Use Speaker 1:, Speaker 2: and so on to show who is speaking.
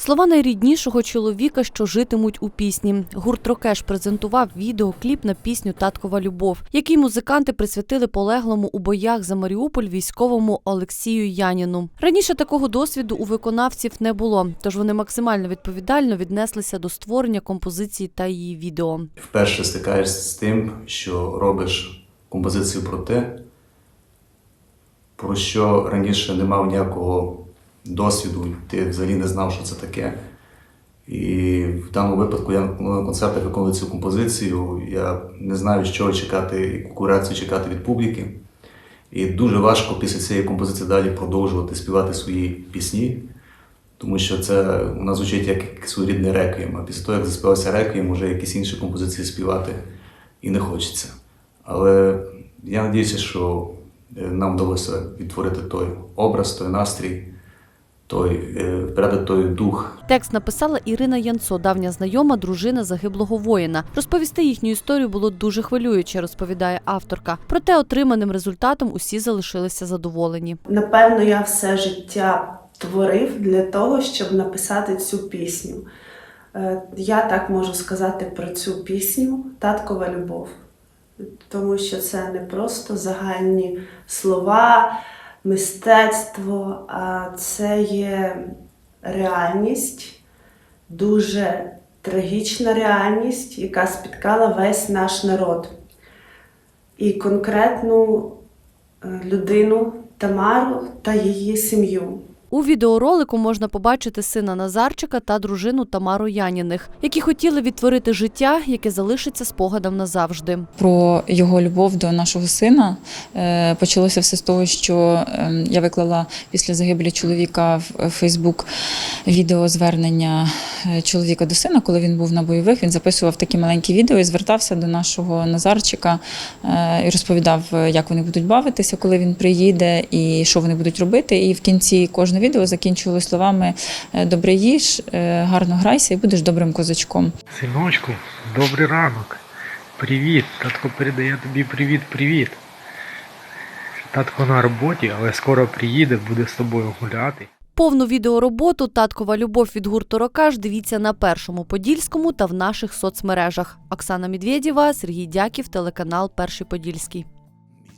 Speaker 1: Слова найріднішого чоловіка, що житимуть у пісні. Гурт Рокеш презентував відеокліп на пісню Таткова любов, який музиканти присвятили полеглому у боях за Маріуполь військовому Олексію Яніну. Раніше такого досвіду у виконавців не було, тож вони максимально відповідально віднеслися до створення композиції та її відео.
Speaker 2: вперше стикаєшся з тим, що робиш композицію про те, про що раніше не мав ніякого досвіду, ти взагалі не знав, що це таке. І в даному випадку я на концертах виконую цю композицію, я не знаю, що чекати, яку реакцію чекати від публіки. І дуже важко після цієї композиції далі продовжувати співати свої пісні, тому що це у нас звучить як своєрідний реквієм. А після того, як заспівався реквієм, вже якісь інші композиції співати і не хочеться. Але я сподіваюся, що е, нам вдалося відтворити той образ, той настрій, той, е, передати той дух
Speaker 1: Текст написала Ірина Янцо, давня знайома, дружина загиблого воїна. Розповісти їхню історію було дуже хвилююче, розповідає авторка. Проте отриманим результатом усі залишилися задоволені.
Speaker 3: Напевно, я все життя творив для того, щоб написати цю пісню. Е, Я так можу сказати про цю пісню Таткова любов. Тому що це не просто загальні слова, мистецтво, це є реальність, дуже трагічна реальність, яка спіткала весь наш народ. І конкретну е, людину Тамару та її сім'ю.
Speaker 1: У відеоролику можна побачити сина Назарчика та дружину Тамару Яніних, які хотіли відтворити життя, яке залишиться спогадом назавжди.
Speaker 4: про його любов до нашого сина. Е, Почалося все з того, що ем, я виклала після загибелі чоловіка в Фейсбук відео звернення е, чоловіка до сина, коли він був на бойових. Він записував такі маленькі відео і звертався до нашого Назарчика е, і розповідав, як вони будуть бавитися, коли він приїде, і що вони будуть робити. І в кінці кожного відео закінчували словами е, Добре їж, е, гарно грайся і будеш добрим козачком.
Speaker 5: Синочку, добрий ранок. Привіт. Татко передає тобі привіт-привіт. Татко на роботі, але скоро приїде, буде з тобою гуляти.
Speaker 1: Повну відеороботу Таткова любов від гурту Рокаш дивіться на першому подільському та в наших соцмережах. Оксана Медведєва, Сергій Дяків, телеканал Перший Подільський.